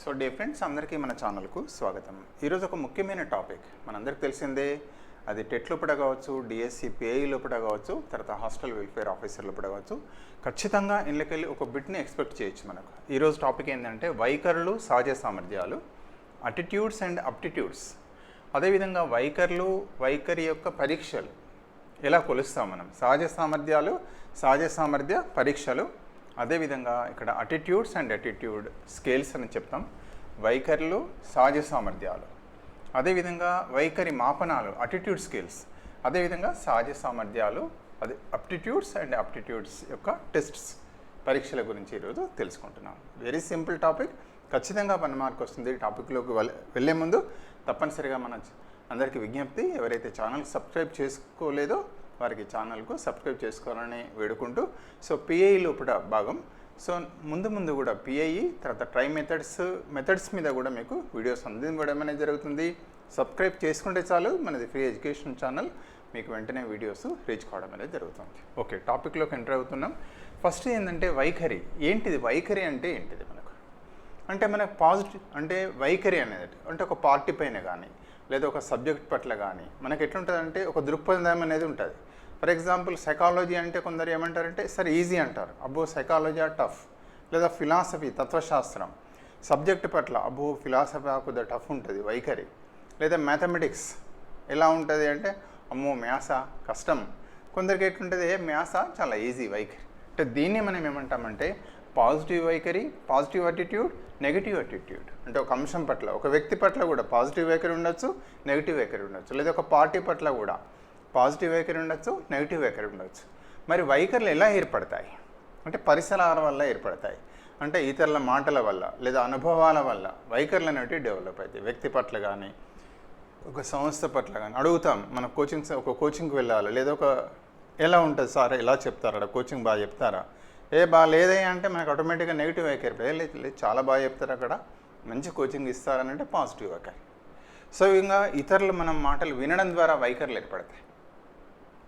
So డే friends అందరికీ మన ఛానల్కు స్వాగతం. ఈరోజు ఒక ముఖ్యమైన టాపిక్. మనందరికి తెలిసిందే అది టెట్ లోపల కావచ్చు డిఎస్సి పిఐ లోపల కావచ్చు తర్వాత హాస్టల్ వెల్ఫేర్ ఆఫీసర్ లోపల కావచ్చు ఖచ్చితంగా ఇళ్ళకెళ్ళి ఒక బిట్ని ఎక్స్పెక్ట్ చేయొచ్చు మనకు. ఈరోజు టాపిక్ ఏంటంటే వైఖరులు సహజ సామర్థ్యాలు అటిట్యూడ్స్ అండ్ అప్టిట్యూడ్స్ అదేవిధంగా వైఖరులు వైఖరి యొక్క పరీక్షలు. ఎలా కొలుస్తాం మనం? సహజ సామర్థ్యాలు సహజ సామర్థ్య పరీక్షలు అదేవిధంగా ఇక్కడ అటిట్యూడ్స్ అండ్ అటిట్యూడ్ స్కేల్స్ అని చెప్తాం. వైఖరులు సహజ సామర్థ్యాలు. అదేవిధంగా వైఖరి మాపనాలు అటిట్యూడ్ స్కిల్స్ అదేవిధంగా సహజ సామర్థ్యాలు అదే అప్టిట్యూడ్స్ అండ్ అప్టిట్యూడ్స్ యొక్క టెస్ట్స్ పరీక్షల గురించి ఈరోజు తెలుసుకుంటున్నాం. వెరీ సింపుల్ టాపిక్ ఖచ్చితంగా వన్ మార్క్ వస్తుంది. టాపిక్లోకి వెళ్ళ వెళ్ళే ముందు తప్పనిసరిగా మన అందరికీ విజ్ఞప్తి ఎవరైతే ఛానల్ సబ్స్క్రైబ్ చేసుకోలేదో వారికి ఛానల్కు సబ్స్క్రైబ్ చేసుకోవాలని వేడుకుంటూ సో పిఐ లోపల భాగం. సో ముందు ముందు కూడా పిఐ తర్వాత ట్రై మెథడ్స్ మెథడ్స్ మీద కూడా మీకు వీడియోస్ అందించడం అనేది జరుగుతుంది. సబ్స్క్రైబ్ చేసుకుంటే చాలు మనది ఫ్రీ ఎడ్యుకేషన్ ఛానల్ మీకు వెంటనే వీడియోస్ రీచ్ కావడం అనేది జరుగుతుంది. ఓకే టాపిక్లోకి ఎంటర్ అవుతున్నాం. ఫస్ట్ ఏంటంటే వైఖరి. ఏంటిది వైఖరి అంటే ఏంటిది మనకు? అంటే మనకు పాజిటివ్ అంటే వైఖరి అనేది అంటే ఒక పార్టీ పైన కానీ లేదా ఒక సబ్జెక్ట్ పట్ల కానీ మనకి ఎట్లుంటుందంటే ఒక దృక్పథం అనేది ఉంటుంది. ఫర్ ఎగ్జాంపుల్ సైకాలజీ అంటే కొందరు ఏమంటారంటే సరే ఈజీ అంటారు. అబ్బో సైకాలజీ ఆ టఫ్. లేదా ఫిలాసఫీ తత్వశాస్త్రం. సబ్జెక్ట్ పట్ల అబ్బో ఫిలాసఫీ కొద్దిగా టఫ్ ఉంటుంది వైఖరి. లేదా మ్యాథమెటిక్స్. ఎలా ఉంటుంది అంటే అమ్మో మ్యాస కష్టం. కొందరికి ఎట్లుంటుంది మ్యాస చాలా ఈజీ వైఖరి. అంటే దీన్ని మనం ఏమంటామంటే పాజిటివ్ వైఖరి పాజిటివ్ అటిట్యూడ్ నెగిటివ్ అటిట్యూడ్ అంటే ఒక అంశం పట్ల ఒక వ్యక్తి పట్ల కూడా పాజిటివ్ వైఖరి ఉండొచ్చు నెగిటివ్ వైఖరి ఉండొచ్చు. లేదా ఒక పార్టీ పట్ల కూడా పాజిటివ్ వైఖరి ఉండొచ్చు నెగిటివ్ వైఖరి ఉండొచ్చు. మరి వైఖరులు ఎలా ఏర్పడతాయి? అంటే పరిసరాల వల్ల ఏర్పడతాయి. అంటే ఇతరుల మాటల వల్ల లేదా అనుభవాల వల్ల వైఖరులు అనేవి డెవలప్ అవుతాయి. వ్యక్తి పట్ల కానీ ఒక సంస్థ పట్ల కానీ అడుగుతాం మన కోచింగ్ ఒక కోచింగ్కి వెళ్ళాలి? లేదా ఒక ఎలా ఉంటుంది సార్? ఎలా చెప్తారా? కోచింగ్ బాగా చెప్తారా? ఏ బాగా లేదే అంటే మనకు ఆటోమేటిక్గా నెగిటివ్ వైఖరి లేదు లేదు చాలా బాగా చెప్తారు అక్కడ. మంచి కోచింగ్ ఇస్తారని అంటే పాజిటివ్ వైఖరి సో ఇంకా ఇతరులు మనం మాటలు వినడం ద్వారా వైఖరులు ఏర్పడతాయి.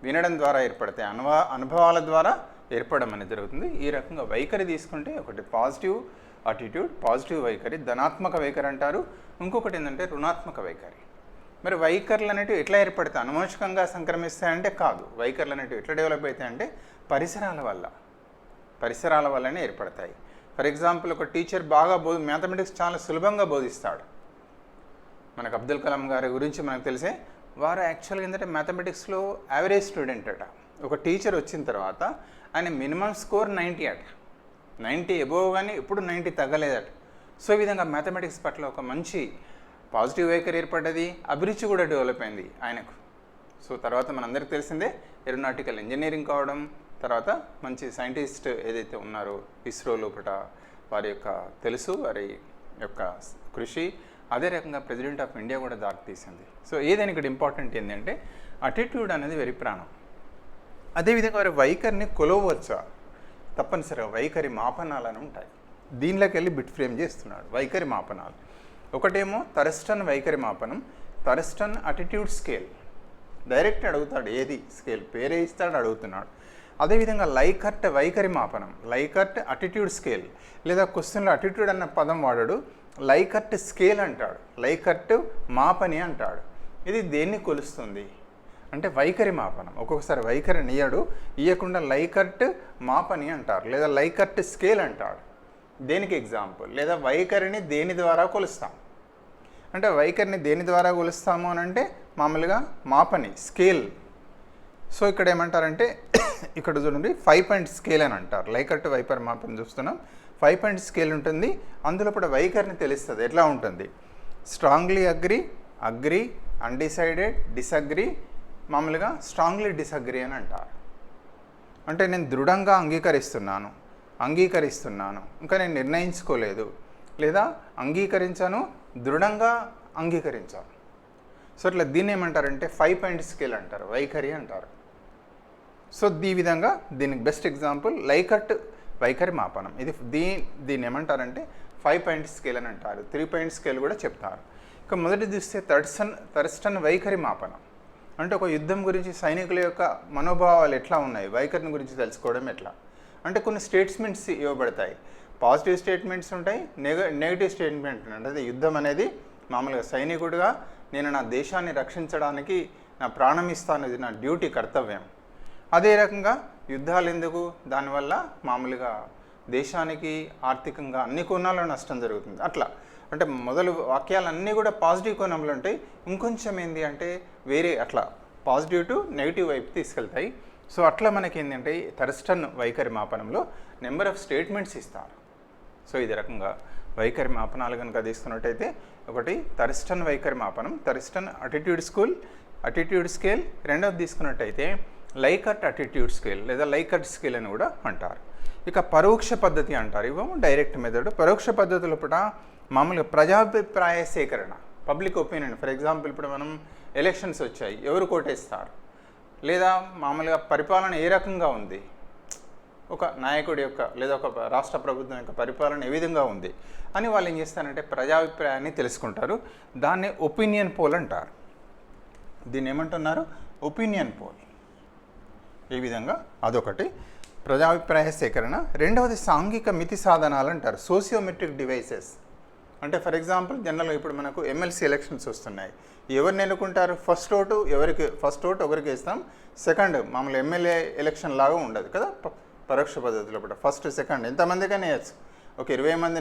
వినడం ద్వారా ఏర్పడతాయి. అనుభవ అనుభవాల ద్వారా ఏర్పడడం అనేది జరుగుతుంది. ఈ రకంగా వైఖరి తీసుకుంటే ఒకటి పాజిటివ్ అటిట్యూడ్ పాజిటివ్ వైఖరి ధనాత్మక వైఖరి అంటారు. ఇంకొకటి ఏంటంటే రుణాత్మక వైఖరి. మరి వైఖరులు అనేటివి ఎట్లా ఏర్పడతాయి? అనువంశికంగా సంక్రమిస్తాయంటే కాదు. వైఖరులు అనేటివి ఎట్లా డెవలప్ అవుతాయంటే పరిసరాల వల్ల. పరిసరాల వల్లనే ఏర్పడతాయి. ఫర్ ఎగ్జాంపుల్ ఒక టీచర్ బాగా బో మ్యాథమెటిక్స్ చాలా సులభంగా బోధిస్తాడు. మనకు అబ్దుల్ కలాం గారి గురించి మనకు తెలిసే వారు యాక్చువల్గా ఏంటంటే మ్యాథమెటిక్స్లో యావరేజ్ స్టూడెంట్ అట. ఒక టీచర్ వచ్చిన తర్వాత ఆయన మినిమం స్కోర్ నైంటీ అట. నైంటీ ఎబోవ్ కానీ ఎప్పుడు నైంటీ తగ్గలేదట. సో ఈ విధంగా మ్యాథమెటిక్స్ పట్ల ఒక మంచి పాజిటివ్ వైఖరి ఏర్పడ్డది అభిరుచి కూడా డెవలప్ అయింది ఆయనకు. సో తర్వాత మనందరికీ తెలిసిందే ఏరోనాటికల్ ఇంజనీరింగ్ కావడం తర్వాత మంచి సైంటిస్ట్ ఏదైతే ఉన్నారో ఇస్రో లోపల వారి యొక్క తెలుసు వారి యొక్క కృషి. అదే రకంగా ప్రెసిడెంట్ ఆఫ్ ఇండియా కూడా దారి తీసింది. సో ఏదైనా ఇక్కడ ఇంపార్టెంట్ ఏంటంటే అటిట్యూడ్ అనేది వెరీ ప్రాణం. అదేవిధంగా వారి వైఖరిని కొలవచ్చా. తప్పనిసరిగా వైఖరి మాపనాలని ఉంటాయి. దీనిలోకి వెళ్ళి బిట్ ఫ్రేమ్ చేస్తున్నాడు. వైఖరి మాపనాలు. ఒకటేమో తరస్టన్ వైఖరి మాపనం. Thurstone attitude scale. డైరెక్ట్ అడుగుతాడు ఏది? స్కేల్. పేరే ఇస్తాడు అడుగుతున్నాడు. అదేవిధంగా లైకర్ట్ వైఖరి మాపనం లైకర్ట్ అటిట్యూడ్ స్కేల్ లేదా క్వశ్చన్లో అటిట్యూడ్ అన్న పదం వాడాడు లైకర్ట్ స్కేల్ అంటాడు లైకర్ట్ మాపని అంటాడు. ఇది దేన్ని కొలుస్తుంది? అంటే వైఖరి మాపనం. ఒక్కొక్కసారి వైఖరిని ఇయ్యడు ఇయ్యకుండా లైకర్ట్ మాపని అంటారు లేదా లైకర్ట్ స్కేల్ అంటాడు. దేనికి ఎగ్జాంపుల్ లేదా వైఖరిని దేని ద్వారా కొలుస్తాం? అంటే వైఖరిని దేని ద్వారా కొలుస్తాము అని అంటే మామూలుగా మాపని స్కేల్ సో ఇక్కడ ఏమంటారంటే ఇక్కడ చూడండి ఫైవ్ పాయింట్ స్కేల్ అని అంటారు. లైకర్ట్ వైపర్ మాపని చూస్తున్నాం. ఫైవ్ పాయింట్ స్కేల్ ఉంటుంది. అందులో కూడా వైఖరిని తెలుస్తుంది. ఎట్లా ఉంటుంది? Strongly agree agree undecided disagree మామూలుగా స్ట్రాంగ్లీ డిసగ్రీ అని అంటారు. అంటే నేను దృఢంగా అంగీకరిస్తున్నాను. అంగీకరిస్తున్నాను. ఇంకా నేను నిర్ణయించుకోలేదు. లేదా అంగీకరించాను దృఢంగా అంగీకరించాను. సో ఇట్లా దీన్ని ఏమంటారంటే ఫైవ్ పాయింట్ స్కేల్ అంటారు. వైఖరి అంటారు. సో ఈ విధంగా దీనికి బెస్ట్ ఎగ్జాంపుల్ లైకట్ వైఖరి మాపనం. ఇది దీ దీన్ని ఏమంటారంటే ఫైవ్ పాయింట్ స్కేల్ అని అంటారు. త్రీ పాయింట్ స్కేల్ కూడా చెప్తారు. ఇక మొదటి చూస్తే థర్స్టన్ థర్స్టన్ వైఖరి మాపనం. అంటే ఒక యుద్ధం గురించి సైనికుల యొక్క మనోభావాలు ఎట్లా ఉన్నాయి? వైఖరిని గురించి తెలుసుకోవడం ఎట్లా? అంటే కొన్ని స్టేట్మెంట్స్ ఇవ్వబడతాయి. పాజిటివ్ స్టేట్మెంట్స్ ఉంటాయి నెగ నెగిటివ్ స్టేట్మెంట్ అంటే యుద్ధం అనేది మామూలుగా సైనికుడిగా నేను నా దేశాన్ని రక్షించడానికి నా ప్రాణం ఇస్తాను ఇది నా డ్యూటీ కర్తవ్యం. అదే రకంగా యుద్ధాలు ఎందుకు? దానివల్ల మామూలుగా దేశానికి ఆర్థికంగా అన్ని కోణాల్లో నష్టం జరుగుతుంది. అట్లా. అంటే మొదలు వాక్యాలన్నీ కూడా పాజిటివ్ కోణంలో ఉంటాయి ఇంకొంచెం ఏంటి అంటే వేరే అట్లా పాజిటివ్ టు నెగిటివ్ వైపు తీసుకెళ్తాయి. సో అట్లా మనకి ఏంటంటే థర్స్టన్ వైఖరి మాపనంలో నెంబర్ ఆఫ్ స్టేట్మెంట్స్ ఇస్తారు. సో ఇది రకంగా వైఖరి మాపనాలు కనుక తీసుకున్నట్టయితే ఒకటి థర్స్టన్ వైఖరి మాపనం Thurstone attitude school attitude scale రెండవది తీసుకున్నట్టయితే లైకట్ అటిట్యూడ్ స్కేల్ లేదా లైకట్ స్కేల్ అని కూడా అంటారు. ఇక పరోక్ష పద్ధతి అంటారు. ఇవేమో డైరెక్ట్ మెథడ్ పరోక్ష పద్ధతులు పూట మామూలుగా ప్రజాభిప్రాయ సేకరణ పబ్లిక్ ఒపీనియన్ ఫర్ ఎగ్జాంపుల్ ఇప్పుడు మనం ఎలక్షన్స్ వచ్చాయి. ఎవరు కోటేస్తారు లేదా మామూలుగా పరిపాలన ఏ రకంగా ఉంది? ఒక నాయకుడి యొక్క లేదా ఒక రాష్ట్ర ప్రభుత్వం యొక్క పరిపాలన ఏ విధంగా ఉంది? అని వాళ్ళు ఏం చేస్తారంటే ప్రజాభిప్రాయాన్ని తెలుసుకుంటారు. దాన్ని ఒపీనియన్ పోల్ అంటారు. దీన్ని ఏమంటున్నారు? ఒపీనియన్ పోల్ ఈ విధంగా అదొకటి. ప్రజాభిప్రాయ సేకరణ. రెండవది సాంఘిక మితి సాధనాలు అంటారు. Sociometric devices. అంటే ఫర్ ఎగ్జాంపుల్ జనరల్గా ఇప్పుడు మనకు ఎమ్మెల్సీ ఎలక్షన్స్ వస్తున్నాయి. ఎవరిని ఎన్నుకుంటారు? ఫస్ట్ ఓటు ఎవరికి? ఫస్ట్ ఓటు ఒకరికి ఇస్తాం సెకండ్ మామూలు ఎమ్మెల్యే ఎలక్షన్ లాగా ఉండదు కదా? పరోక్ష పద్ధతిలో కూడా. ఫస్ట్ సెకండ్ ఎంతమందికైనా వేయచ్చు. ఒక ఇరవై మంది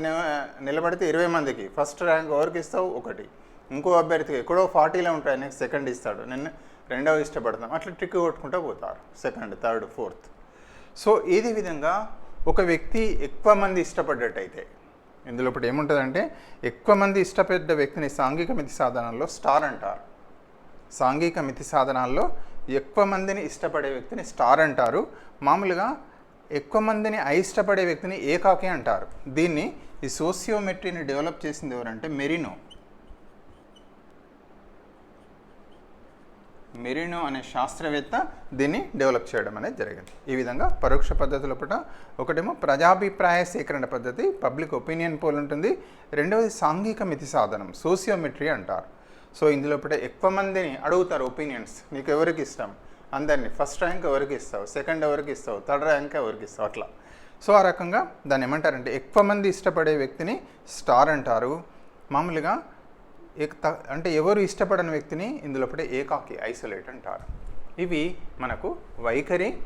నిలబడితే ఇరవై మందికి. ఫస్ట్ ర్యాంక్ ఎవరికి ఇస్తావు? ఒకటి. ఇంకో అభ్యర్థికి ఎక్కడో ఫార్టీలో ఉంటాయి. నెక్స్ట్ సెకండ్ ఇస్తాడు. నిన్న రెండవ ఇష్టపడతాం అట్లా ట్రిక్ కొట్టుకుంటూ పోతారు. Second third fourth. సో ఏది విధంగా ఒక వ్యక్తి ఎక్కువ మంది ఇష్టపడ్డట్టయితే ఇందులో ఇప్పుడు ఏముంటుందంటే ఎక్కువ మంది ఇష్టపడ్డ వ్యక్తిని సాంఘిక మితి సాధనాల్లో స్టార్ అంటారు. సాంఘిక మితి సాధనాల్లో ఎక్కువ మందిని ఇష్టపడే వ్యక్తిని స్టార్ అంటారు. మామూలుగా ఎక్కువ మందిని అయిష్టపడే వ్యక్తిని ఏకాకి అంటారు. దీన్ని ఈ సోసియోమెట్రీని డెవలప్ చేసింది ఎవరంటే మెరినో. మెరినో అనే శాస్త్రవేత్త దీన్ని డెవలప్ చేయడం అనేది జరిగింది. ఈ విధంగా పరోక్ష పద్ధతుల పూట ఒకటేమో ప్రజాభిప్రాయ సేకరణ పద్ధతి పబ్లిక్ ఒపీనియన్ పోల్ ఉంటుంది. రెండవది సాంఘిక మితి సాధనం సోసియోమెట్రీ అంటారు. సో ఇందులో పూట ఎక్కువ మందిని అడుగుతారు ఒపీనియన్స్. నీకు ఎవరికి ఇష్టం? అందరినీ. ఫస్ట్ ర్యాంక్ ఎవరికి ఇస్తావు? సెకండ్ ఎవరికి ఇస్తావు? థర్డ్ ర్యాంక్ ఎవరికి ఇస్తావు? అట్లా. సో ఆ రకంగా దాన్ని ఏమంటారంటే ఎక్కువ మంది ఇష్టపడే వ్యక్తిని స్టార్ అంటారు. మామూలుగా ఏక- త- అంటే ఎవరు ఇష్టపడని వ్యక్తిని ఇందులోపడే ఏకాకి ఐసోలేట్ అంటారు. ఇవి మనకు వైఖరి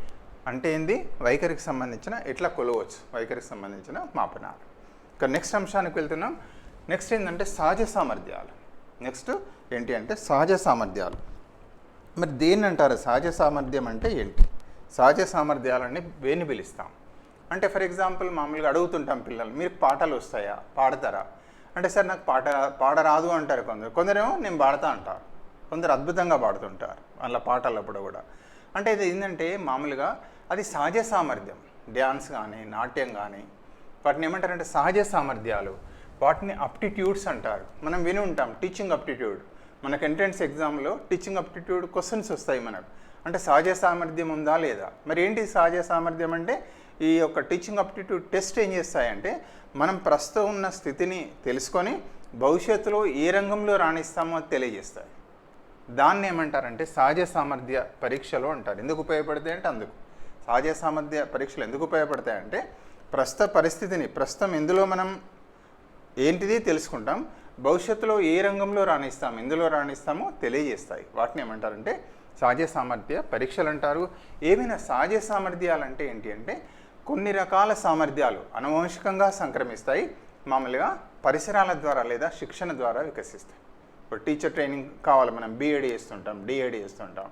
అంటే ఏంది? వైఖరికి సంబంధించిన ఎట్లా కొలవచ్చు? వైఖరికి సంబంధించిన మాపనాలు. ఇక నెక్స్ట్ అంశానికి వెళ్తున్నాం. నెక్స్ట్ ఏంటంటే సహజ సామర్థ్యాలు. నెక్స్ట్ ఏంటి అంటే సహజ సామర్థ్యాలు. మరి దేన్ని అంటారు? సహజ సామర్థ్యం అంటే ఏంటి? సహజ సామర్థ్యాలని వేని పిలుస్తాం? అంటే ఫర్ ఎగ్జాంపుల్ మామూలుగా అడుగుతుంటాం పిల్లలు మీరు పాటలు వస్తాయా? పాడతారా? అంటే సార్ నాకు పాట పాడరాదు అంటారు కొందరు. కొందరేమో నేను పాడతా అంటారు. కొందరు అద్భుతంగా పాడుతుంటారు. వాళ్ళ పాటలప్పుడు కూడా. అంటే ఇది ఏంటంటే మామూలుగా అది సహజ సామర్థ్యం. డ్యాన్స్ కానీ నాట్యం కానీ వాటిని ఏమంటారంటే సహజ సామర్థ్యాలు. వాటిని అప్టిట్యూడ్స్ అంటారు. మనం విని ఉంటాం. Teaching aptitude. మనకు ఎంట్రన్స్ ఎగ్జామ్లో టీచింగ్ అప్టిట్యూడ్ క్వశ్చన్స్ వస్తాయి మనకు. అంటే సహజ సామర్థ్యం ఉందా లేదా? మరి ఏంటి సహజ సామర్థ్యం అంటే ఈ యొక్క టీచింగ్ అప్టిట్యూడ్ టెస్ట్ ఏం చేస్తాయంటే మనం ప్రస్తుతం ఉన్న స్థితిని తెలుసుకొని భవిష్యత్తులో ఏ రంగంలో రాణిస్తామో అది తెలియజేస్తాయి. దాన్ని ఏమంటారంటే సహజ సామర్థ్య పరీక్షలు అంటారు. ఎందుకు ఉపయోగపడతాయి అంటే అందుకు. సహజ సామర్థ్య పరీక్షలు ఎందుకు ఉపయోగపడతాయంటే ప్రస్తుత పరిస్థితిని ప్రస్తుతం ఎందులో మనం ఏంటిది తెలుసుకుంటాం భవిష్యత్తులో ఏ రంగంలో రాణిస్తాం ఎందులో రాణిస్తామో తెలియజేస్తాయి. వాటిని ఏమంటారంటే సహజ సామర్థ్య పరీక్షలు అంటారు. ఏమైనా సహజ సామర్థ్యాలు అంటే ఏంటి అంటే కొన్ని రకాల సామర్థ్యాలు అనువంశికంగా సంక్రమిస్తాయి మామూలుగా పరిసరాల ద్వారా లేదా శిక్షణ ద్వారా వికసిస్తాయి. ఇప్పుడు టీచర్ ట్రైనింగ్ కావాలి మనం బీఏడీ చేస్తుంటాం డిఎడ్ చేస్తుంటాం.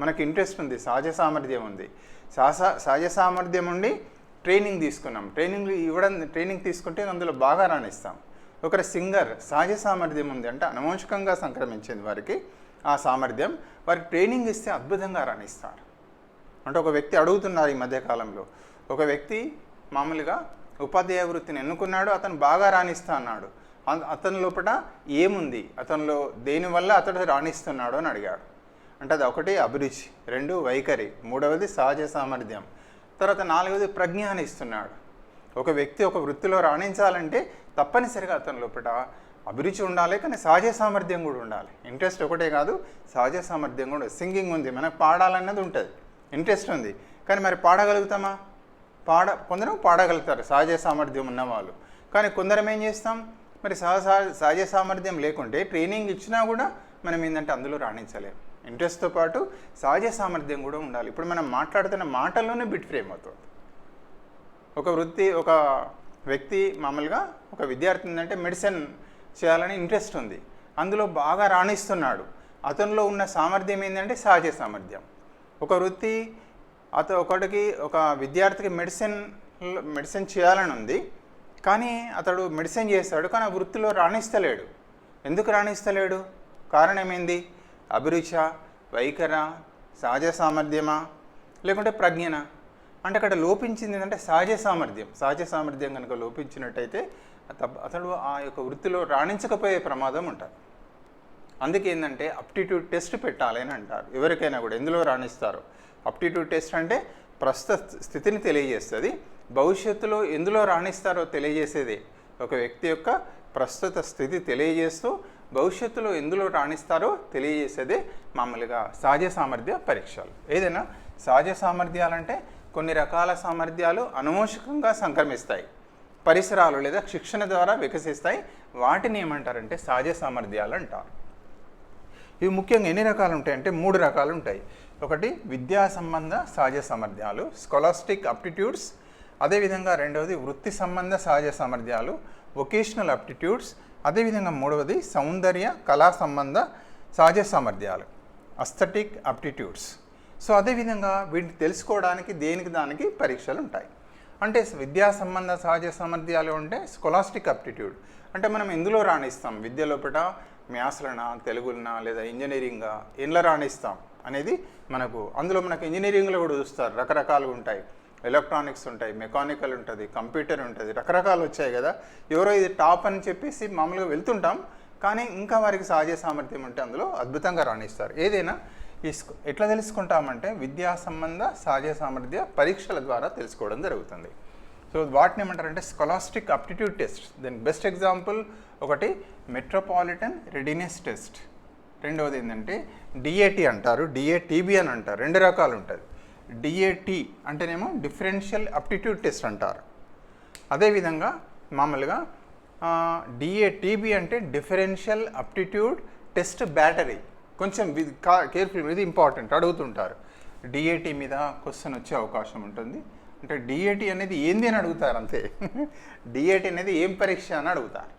మనకి ఇంట్రెస్ట్ ఉంది సహజ సామర్థ్యం ఉంది. సహస సహజ సామర్థ్యం ఉండి ట్రైనింగ్ తీసుకున్నాం. ట్రైనింగ్ ఇవ్వడం ట్రైనింగ్ తీసుకుంటే అందులో బాగా రాణిస్తాం. ఒకరి సింగర్ సహజ సామర్థ్యం ఉంది అంటే అనువంశికంగా సంక్రమించింది వారికి ఆ సామర్థ్యం. వారికి ట్రైనింగ్ ఇస్తే అద్భుతంగా రాణిస్తారు. అంటే ఒక వ్యక్తి అడుగుతున్నారు ఈ మధ్యకాలంలో ఒక వ్యక్తి మామూలుగా ఉపాధ్యాయ వృత్తిని ఎన్నుకున్నాడు అతను బాగా రాణిస్తా అన్నాడు. అతని లోపల ఏముంది? అతనిలో దేనివల్ల అతడు రాణిస్తున్నాడు అని అడిగాడు. అంటే అది ఒకటి అభిరుచి రెండు వైఖరి మూడవది సహజ సామర్థ్యం. తర్వాత నాలుగవది ప్రజ్ఞాన్ని ఇస్తున్నాడు. ఒక వ్యక్తి ఒక వృత్తిలో రాణించాలంటే తప్పనిసరిగా అతని లోపల అభిరుచి ఉండాలి కానీ సహజ సామర్థ్యం కూడా ఉండాలి. ఇంట్రెస్ట్ ఒకటే కాదు సహజ సామర్థ్యం కూడా. సింగింగ్ ఉంది మనకు పాడాలన్నది ఉంటుంది. ఇంట్రెస్ట్ ఉంది. కానీ మరి పాడగలుగుతామా? పాడ కొందరు పాడగలుగుతారు సహజ సామర్థ్యం ఉన్నవాళ్ళు. కానీ కొందరం ఏం చేస్తాం? మరి సహజ సహజ సామర్థ్యం లేకుంటే ట్రైనింగ్ ఇచ్చినా కూడా మనం ఏంటంటే అందులో రాణించలేము ఇంట్రెస్ట్తో పాటు సహజ సామర్థ్యం కూడా ఉండాలి. ఇప్పుడు మనం మాట్లాడుతున్న మాటల్లోనే బిట్ ఫ్రేమ్ అవుతుంది. ఒక వృత్తి ఒక వ్యక్తి మామూలుగా ఒక విద్యార్థి ఏంటంటే మెడిసిన్ చేయాలని ఇంట్రెస్ట్ ఉంది. అందులో బాగా రాణిస్తున్నాడు. అతనిలో ఉన్న సామర్థ్యం ఏంటంటే సహజ సామర్థ్యం. ఒక వృత్తి అత ఒకటికి ఒక విద్యార్థికి మెడిసిన్ మెడిసిన్ చేయాలని ఉంది. కానీ అతడు మెడిసిన్ చేస్తాడు కానీ ఆ వృత్తిలో రాణిస్తలేడు. ఎందుకు రాణిస్తలేడు? కారణం ఏంది? అభిరుచ వైఖర సహజ సామర్థ్యమా? లేకుంటే ప్రజ్ఞన? అంటే అక్కడ లోపించింది ఏంటంటే సహజ సామర్థ్యం. సహజ సామర్థ్యం కనుక లోపించినట్టయితే అతడు ఆ యొక్క వృత్తిలో రాణించకపోయే ప్రమాదం ఉంటుంది. అందుకే ఏంటంటే అప్టిట్యూడ్ టెస్ట్ పెట్టాలి అని అంటారు. ఎవరికైనా కూడా ఎందులో రాణిస్తారు. అప్టిట్యూడ్ టెస్ట్ అంటే ప్రస్తుత స్థితిని తెలియజేస్తుంది. భవిష్యత్తులో ఎందులో రాణిస్తారో తెలియజేసేదే. ఒక వ్యక్తి యొక్క ప్రస్తుత స్థితి తెలియజేస్తూ భవిష్యత్తులో ఎందులో రాణిస్తారో తెలియజేసేదే మామూలుగా సహజ సామర్థ్య పరీక్షలు. ఏదైనా సహజ సామర్థ్యాలంటే కొన్ని రకాల సామర్థ్యాలు అనువంశికంగా సంక్రమిస్తాయి. పరిసరాలు లేదా శిక్షణ ద్వారా వికసిస్తాయి. వాటిని ఏమంటారంటే సహజ సామర్థ్యాలు అంటారు. ఇవి ముఖ్యంగా ఎన్ని రకాలు ఉంటాయంటే మూడు రకాలు ఉంటాయి. ఒకటి విద్యా సంబంధ సహజ సామర్థ్యాలు స్కాలస్టిక్ అప్టిట్యూడ్స్ అదేవిధంగా రెండవది వృత్తి సంబంధ సహజ సామర్థ్యాలు వొకేషనల్ అప్టిట్యూడ్స్ అదేవిధంగా మూడవది సౌందర్య కళా సంబంధ సహజ సామర్థ్యాలు అస్థటిక్ అప్టిట్యూడ్స్. సో అదేవిధంగా వీటిని తెలుసుకోవడానికి దేనికి దానికి పరీక్షలు ఉంటాయి. అంటే విద్యా సంబంధ సహజ సామర్థ్యాలు ఉంటే స్కొలాస్టిక్ అప్టిట్యూడ్. అంటే మనం ఎందులో రాణిస్తాం? విద్య లోపల మ్యాథ్స్లనా తెలుగులనా లేదా ఇంజనీరింగా ఎందులో రాణిస్తాం? అనేది మనకు అందులో మనకు ఇంజనీరింగ్లో కూడా చూస్తారు. రకరకాలుగా ఉంటాయి. ఎలక్ట్రానిక్స్ ఉంటాయి మెకానికల్ ఉంటుంది కంప్యూటర్ ఉంటుంది రకరకాలు వచ్చాయి కదా. ఎవరో ఇది టాప్ అని చెప్పేసి మామూలుగా వెళ్తుంటాం. కానీ ఇంకా వారికి సహజ సామర్థ్యం ఉంటే అందులో అద్భుతంగా రాణిస్తారు. ఏదైనా ఎట్లా తెలుసుకుంటామంటే విద్యా సంబంధ సహజ సామర్థ్య పరీక్షల ద్వారా తెలుసుకోవడం జరుగుతుంది. సో వాటిని ఏమంటారంటే scholastic aptitude test. Then best example ఒకటి మెట్రోపాలిటన్ రెడీనెస్ టెస్ట్. రెండవది ఏంటంటే డిఏటి అంటారు డిఏటీబీ అని అంటారు రెండు రకాలు ఉంటుంది డిఏటి అంటేనేమో డిఫరెన్షియల్ అప్టిట్యూడ్ టెస్ట్ అంటారు. అదేవిధంగా మామూలుగా డిఏటీబీ అంటే డిఫరెన్షియల్ అప్టిట్యూడ్ టెస్ట్ బ్యాటరీ. కొంచెం కేర్ఫుల్ ఇది ఇంపార్టెంట్ అడుగుతుంటారు. డిఏటి మీద క్వశ్చన్ వచ్చే అవకాశం ఉంటుంది. అంటే డిఏటి అనేది ఏంది అని అడుగుతారు అంతే. డిఏటి అనేది ఏం పరీక్ష అని అడుగుతారు.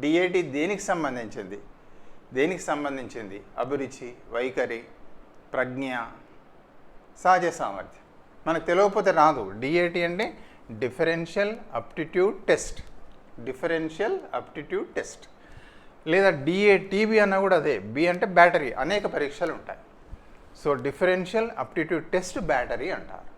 డిఏటి దేనికి సంబంధించింది? దేనికి సంబంధించింది? అభిరుచి వైఖరి ప్రజ్ఞ సహజ సామర్థ్యం. మనకు తెలియకపోతే రాదు. డిఏటి అంటే differential aptitude test differential aptitude test లేదా డిఏ టీబీ అన్న కూడా అదే. బి అంటే బ్యాటరీ. అనేక పరీక్షలు ఉంటాయి. So differential aptitude test battery అంటారు.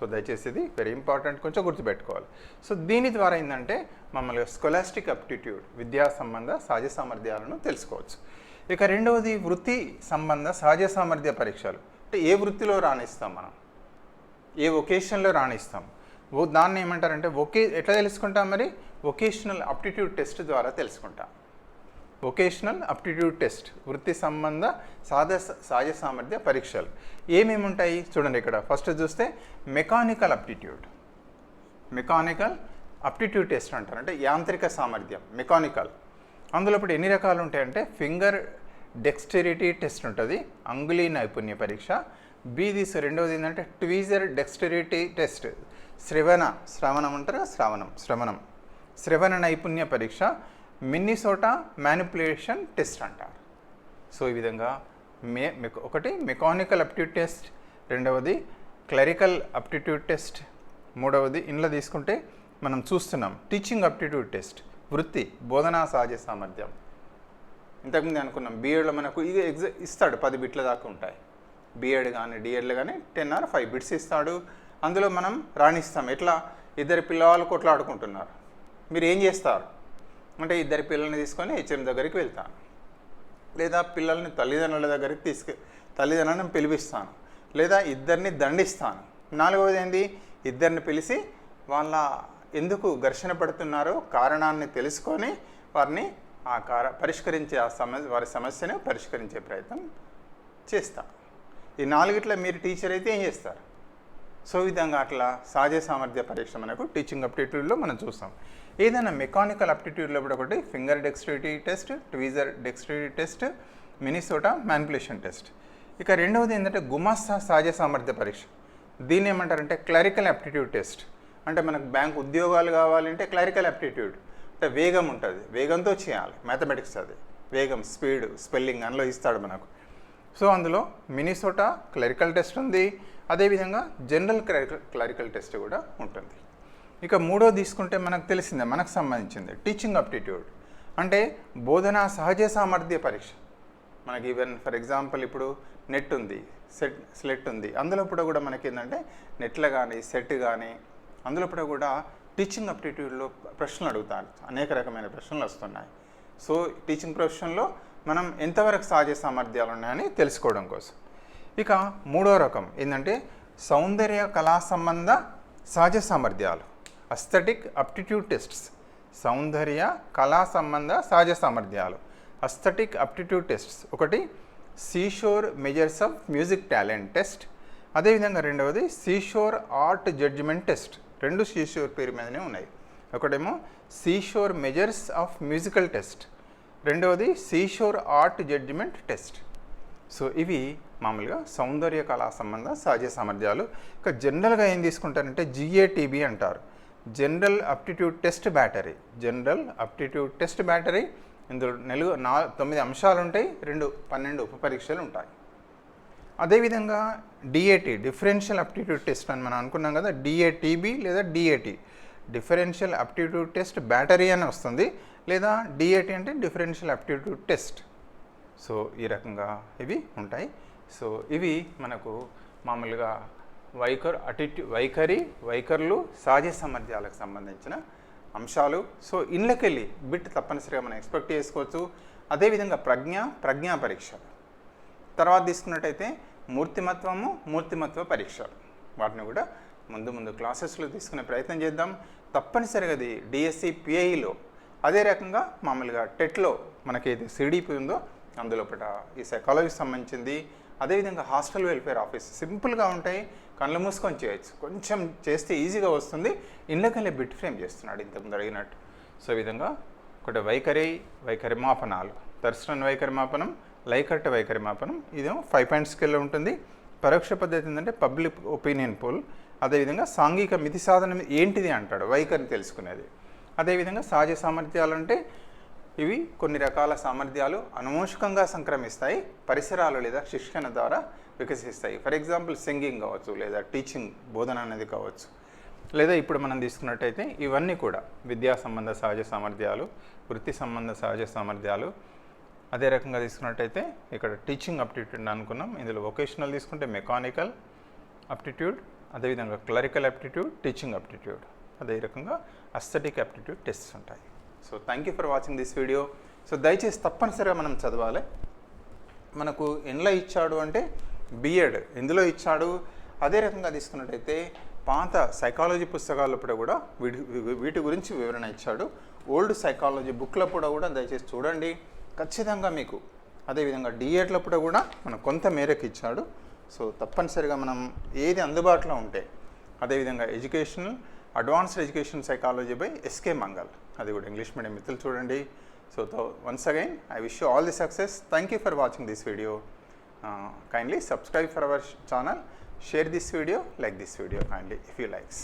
సో దయచేసి ఇది వెరీ ఇంపార్టెంట్. కొంచెం గుర్తుపెట్టుకోవాలి. సో దీని ద్వారా ఏంటంటే మమ్మల్ని స్కొలాస్టిక్ అప్టిట్యూడ్ విద్యా సంబంధ సహజ సామర్థ్యాలను తెలుసుకోవచ్చు. ఇక రెండవది వృత్తి సంబంధ సహజ సామర్థ్య పరీక్షలు. అంటే ఏ వృత్తిలో రాణిస్తాం మనం? ఏ ఒకేషన్లో రాణిస్తాం? ఓ దాన్ని ఏమంటారంటే ఒకే ఎట్లా తెలుసుకుంటాం మరి? వొకేషనల్ అప్టిట్యూడ్ టెస్ట్ ద్వారా తెలుసుకుంటాం. వొకేషనల్ అప్టిట్యూడ్ టెస్ట్ వృత్తి సంబంధ సాధ సహజ సామర్థ్య పరీక్షలు. ఏమేమి ఉంటాయి? చూడండి ఇక్కడ. ఫస్ట్ చూస్తే mechanical aptitude. Mechanical aptitude test అంటారు. అంటే యాంత్రిక సామర్థ్యం మెకానికల్. అందులో ఇప్పుడు ఎన్ని రకాలు ఉంటాయంటే ఫింగర్ డెక్స్టెరిటీ టెస్ట్ ఉంటుంది అంగుళీ నైపుణ్య పరీక్ష. బి రెండవది ఏంటంటే ట్వీజర్ డెక్స్టెరిటీ టెస్ట్. శ్రవణ శ్రవణం అంటారు శ్రావణం శ్రవణం శ్రవణం. శ్రవణ నైపుణ్య పరీక్ష. మిన్నిసోటా మ్యానిపులేషన్ టెస్ట్ అంటారు. సో ఈ విధంగా మే ఒకటి మెకానికల్ అప్టిట్యూడ్ టెస్ట్ రెండవది క్లరికల్ అప్టిట్యూడ్ టెస్ట్ మూడవది ఇంట్లో తీసుకుంటే మనం చూస్తున్నాం టీచింగ్ అప్టిట్యూడ్ టెస్ట్ వృత్తి బోధనా సహజ సామర్థ్యం. ఇంతకుముందు అనుకున్నాం బీఎడ్లో మనకు ఇది ఎగ్జా ఇస్తాడు పది బిట్ల దాకా ఉంటాయి. బీఎడ్ కానీ డిఎడ్లు కానీ టెన్ ఆర్ ఫైవ్ బిట్స్ ఇస్తాడు. అందులో మనం రాణిస్తాం. ఎట్లా? ఇద్దరు పిల్లవాళ్ళు కొట్లాడుకుంటున్నారు. మీరు ఏం చేస్తారు? అంటే ఇద్దరు పిల్లల్ని తీసుకొని హెచ్ఎం దగ్గరికి వెళ్తాను లేదా పిల్లల్ని తల్లిదండ్రుల దగ్గరికి తీసుకు తల్లిదండ్రులను పిలిపిస్తాను. లేదా ఇద్దరిని దండిస్తాను. నాలుగవది ఏంది? ఇద్దరిని పిలిచి వాళ్ళ ఎందుకు ఘర్షణ పడుతున్నారో కారణాన్ని తెలుసుకొని వారిని ఆ కార పరిష్కరించే ఆ సమస్య వారి సమస్యను పరిష్కరించే ప్రయత్నం చేస్తా. ఈ నాలుగిట్ల మీరు టీచర్ అయితే ఏం చేస్తారు? సో విధంగా అట్లా సహజ సామర్థ్య పరీక్ష మనకు టీచింగ్ అప్టిట్యూడ్లో మనం చూస్తాం. ఏదైనా మెకానికల్ అప్టిట్యూడ్లో కూడా ఒకటి finger dexterity test tweezer dexterity test Minnesota manipulation test ఇక రెండవది ఏంటంటే గుమాస్తా సహజ సామర్థ్య పరీక్ష. దీన్ని ఏమంటారంటే క్లరికల్ అప్టిట్యూడ్ టెస్ట్ అంటే మనకు బ్యాంక్ ఉద్యోగాలు కావాలంటే క్లరికల్ అప్టిట్యూడ్ అంటే వేగం ఉంటుంది. వేగంతో చేయాలి. మ్యాథమెటిక్స్ అది. వేగం స్పీడ్ స్పెల్లింగ్ అందులో ఇస్తాడు మనకు. సో అందులో మినిసోటా క్లరికల్ టెస్ట్ ఉంది. అదేవిధంగా జనరల్ క్లరికల్ క్లారికల్ టెస్ట్ కూడా ఉంటుంది. ఇక మూడో తీసుకుంటే మనకు తెలిసిందే మనకు సంబంధించింది టీచింగ్ అప్టిట్యూడ్. అంటే బోధనా సహజ సామర్థ్య పరీక్ష. మనకి ఈవెన్ ఫర్ ఎగ్జాంపుల్ ఇప్పుడు నెట్ ఉంది సెట్ స్లెట్ ఉంది. అందులో కూడా కూడా మనకి ఏంటంటే నెట్లు కానీ సెట్ కానీ అందులో కూడా కూడా టీచింగ్ అప్టిట్యూడ్లో ప్రశ్నలు అడుగుతారు. అనేక రకమైన ప్రశ్నలు వస్తున్నాయి. సో టీచింగ్ ప్రొఫెషన్లో మనం ఎంతవరకు సహజ సామర్థ్యాలు ఉన్నాయని తెలుసుకోవడం కోసం. ఇక మూడో రకం ఏంటంటే సౌందర్య కళా సంబంధ సహజ సామర్థ్యాలు. అస్థెటిక్ అప్టిట్యూడ్ టెస్ట్స్ సౌందర్య కళా సంబంధ సహజ సామర్థ్యాలు. అస్థెటిక్ అప్టిట్యూడ్ టెస్ట్స్ ఒకటి Seashore measures of music talent test అదేవిధంగా రెండవది సీషోర్ ఆర్ట్ జడ్జిమెంట్ టెస్ట్ రెండు సీషోర్ పేరు మీదనే ఉన్నాయి. ఒకటేమో Seashore measures of musical test రెండవది Seashore art judgment test so ఇవి మామూలుగా సౌందర్య కళా సంబంధ సహజ సామర్థ్యాలు. ఇక జనరల్గా ఏం తీసుకుంటారంటే జిఏటీబీ అంటారు. General aptitude test battery. General aptitude test battery. ఇందులో నెలుగు నా తొమ్మిది అంశాలు ఉంటాయి రెండు పన్నెండు ఉప పరీక్షలు ఉంటాయి. అదేవిధంగా డిఏటి డిఫరెన్షియల్ అప్టిట్యూడ్ టెస్ట్ అని మనం అనుకున్నాం కదా డిఏటీబీ లేదా DAT differential aptitude test battery అని వస్తుంది లేదా డిఏటి అంటే డిఫరెన్షియల్ అప్టిట్యూడ్ టెస్ట్. సో ఈ రకంగా ఇవి ఉంటాయి. సో ఇవి మనకు మామూలుగా వైఖరు అటిట్యూ వైఖరి వైఖరులు సహజ సామర్థ్యాలకు సంబంధించిన అంశాలు. సో ఇళ్ళకెళ్ళి బిట్ తప్పనిసరిగా మనం ఎక్స్పెక్ట్ చేసుకోవచ్చు. అదేవిధంగా ప్రజ్ఞ ప్రజ్ఞా పరీక్ష. తర్వాత తీసుకున్నట్టయితే మూర్తిమత్వము మూర్తిమత్వ పరీక్షలు వాటిని కూడా ముందు ముందు క్లాసెస్లో తీసుకునే ప్రయత్నం చేద్దాం. తప్పనిసరిగా అది డిఎస్సి పిఐలో. అదే రకంగా మామూలుగా టెట్లో మనకి ఏది సిడిపి ఉందో అందులో పట ఈ సైకాలజీకి సంబంధించింది. అదేవిధంగా హాస్టల్ వెల్ఫేర్ ఆఫీస్. సింపుల్గా ఉంటాయి కళ్ళు మూసుకొని చేయొచ్చు. కొంచెం చేస్తే ఈజీగా వస్తుంది. ఇళ్ళకెళ్ళి బిట్ ఫ్రేమ్ చేస్తున్నాడు ఇంతకుముందు అడిగినట్టు సో ఈ విధంగా ఒకటి వైఖరి వైఖరి మాపనాలు. దర్శన వైఖరి మాపనం లైకట్ వైఖరి మాపనం. ఇదేమో ఫైవ్ పాయింట్ స్కేల్లో ఉంటుంది. పరోక్ష పద్ధతి ఏంటంటే పబ్లిక్ ఒపీనియన్ పోల్. అదేవిధంగా సాంఘిక మితి సాధనం ఏంటిది అంటాడు? వైఖరిని తెలుసుకునేది. అదేవిధంగా సహజ సామర్థ్యాలు అంటే ఇవి కొన్ని రకాల సామర్థ్యాలు అనుమోషకంగా సంక్రమిస్తాయి పరిసరాలు లేదా శిక్షణ ద్వారా వికసిస్తాయి. ఫర్ ఎగ్జాంపుల్ సింగింగ్ కావచ్చు లేదా టీచింగ్ బోధన అనేది కావచ్చు. లేదా ఇప్పుడు మనం తీసుకున్నట్టయితే ఇవన్నీ కూడా విద్యా సంబంధ సహజ సామర్థ్యాలు వృత్తి సంబంధ సహజ సామర్థ్యాలు. అదే రకంగా తీసుకున్నట్టయితే ఇక్కడ టీచింగ్ అప్టిట్యూడ్ అనుకున్నాం. ఇందులో వొకేషనల్ తీసుకుంటే మెకానికల్ అప్టిట్యూడ్ అదేవిధంగా క్లరికల్ అప్టిట్యూడ్ టీచింగ్ అప్టిట్యూడ్. అదే రకంగా అస్థెటిక్ అప్టిట్యూడ్ టెస్ట్స్ ఉంటాయి. So thank you for watching this video so దయచేసి తప్పనిసరిగా మనం చదవాలి. మనకు ఎన్లో ఇచ్చాడు అంటే బిఎడ్ ఎందులో ఇచ్చాడు? అదే రకంగా తీసుకున్నట్టయితే పాత సైకాలజీ పుస్తకాలప్పుడు కూడా వీటి వీటి గురించి వివరణ ఇచ్చాడు. ఓల్డ్ సైకాలజీ బుక్లప్పుడు కూడా దయచేసి చూడండి. ఖచ్చితంగా మీకు అదేవిధంగా డిఎడ్లప్పుడు కూడా మనం కొంత మేరకు ఇచ్చాడు. సో తప్పనిసరిగా మనం ఏది అందుబాటులో ఉంటే అదేవిధంగా educational advanced education psychology by SK Mangal అది కూడా ఇంగ్లీష్ మీడియం మిత్రులు చూడండి. So once again I wish you all the success thank you for watching this video kindly subscribe for our ch- channel. Share this video like this video kindly if you likes.